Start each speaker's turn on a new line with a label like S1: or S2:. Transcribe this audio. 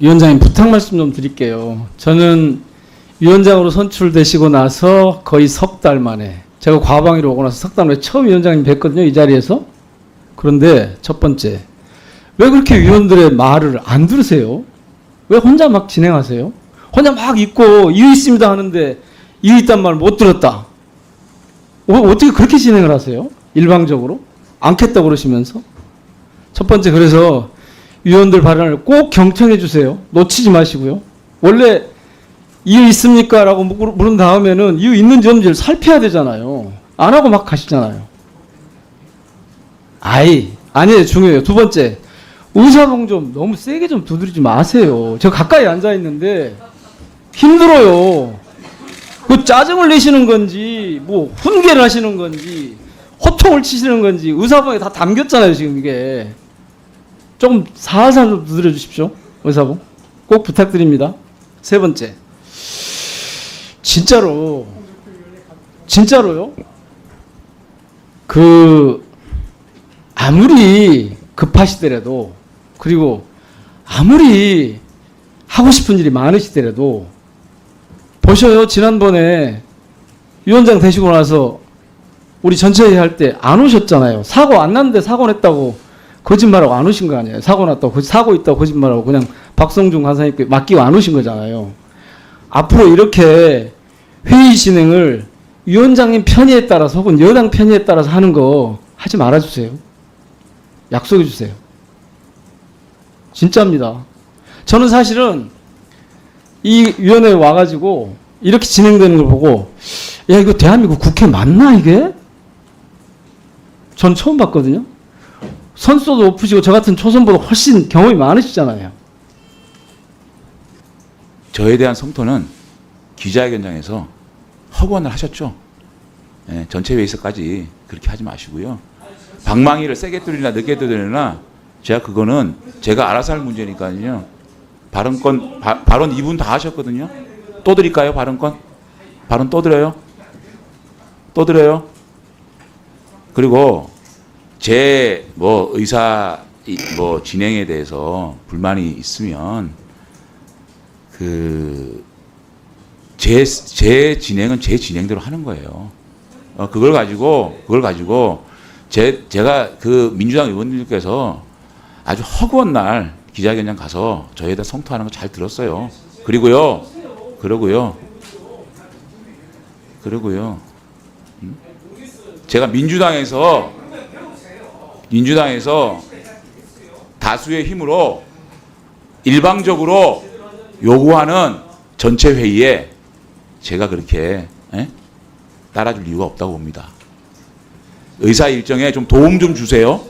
S1: 위원장님 부탁 말씀 좀 드릴게요. 저는 위원장으로 선출되시고 나서 거의 석 달 만에 제가 과방위로 오고 나서 석 달 만에 처음 위원장님 뵀거든요 이 자리에서. 그런데 첫 번째 왜 그렇게 위원들의 말을 안 들으세요? 왜 혼자 막 진행하세요? 혼자 막 있고 이유 있습니다 하는데 이유 있단 말 못 들었다. 어, 어떻게 그렇게 진행을 하세요? 일방적으로 않겠다 그러시면서 첫 번째 그래서 위원들 발언을 꼭 경청해 주세요. 놓치지 마시고요. 원래 이유 있습니까? 라고 물- 물은 다음에는 이유 있는지 없는지를 살펴야 되잖아요. 안 하고 막 가시잖아요. 아이, 아니에요. 중요해요. 두 번째, 의사봉 좀 너무 세게 좀 두드리지 마세요. 저 가까이 앉아 있는데 힘들어요. 그 짜증을 내시는 건지, 뭐 훈계를 하시는 건지, 호통을 치시는 건지 의사봉에 다 담겼잖아요. 지금 이게. 조금 살살 좀 두드려 주십시오. 의사봉. 꼭 부탁드립니다. 세 번째. 진짜로 진짜로요? 그 아무리 급하시더라도 그리고 아무리 하고 싶은 일이 많으시더라도 보셔요. 지난번에 위원장 되시고 나서 우리 전체 회의 할 때 안 오셨잖아요. 사고 안 났는데 사고 냈다고 거짓말하고 안 오신 거 아니에요. 사고 났다고 거- 사고 있다고 거짓말하고 그냥 박성중 간사님께 맡기고 안 오신 거잖아요. 앞으로 이렇게 회의 진행을 위원장님 편의에 따라서 혹은 여당 편의에 따라서 하는 거 하지 말아주세요. 약속해 주세요. 진짜입니다. 저는 사실은 이 위원회에 와가지고 이렇게 진행되는 걸 보고 야 이거 대한민국 국회 맞나 이게? 전 처음 봤거든요. 선수도 높으시고 저 같은 초선보다 훨씬 경험이 많으시잖아요.
S2: 저에 대한 성토는 기자회견장에서 허구한을 하셨죠. 예, 전체 회의에서까지 그렇게 하지 마시고요. 방망이를 세게 뚫리나 늦게 뚫리나 제가 그거는 제가 알아서 할 문제니까요. 발언권 바, 발언 2분 다 하셨거든요. 또 드릴까요? 발언권? 발언 또 드려요? 또 드려요? 그리고 제 뭐 의사 이- 뭐 진행에 대해서 불만이 있으면 그제제 진행은 제 진행대로 하는 거예요. 어, 그걸 가지고 그걸 가지고 제 제가 그 민주당 의원님께서 아주 허구한 날 기자회견장 가서 저에다 성토하는 거 잘 들었어요. 그리고요, 그러고요, 그러고요. 음? 제가 민주당에서 민주당에서 다수의 힘으로 일방적으로 요구하는 전체 회의에 제가 그렇게 에? 따라줄 이유가 없다고 봅니다. 의사 일정에 좀 도움 좀 주세요.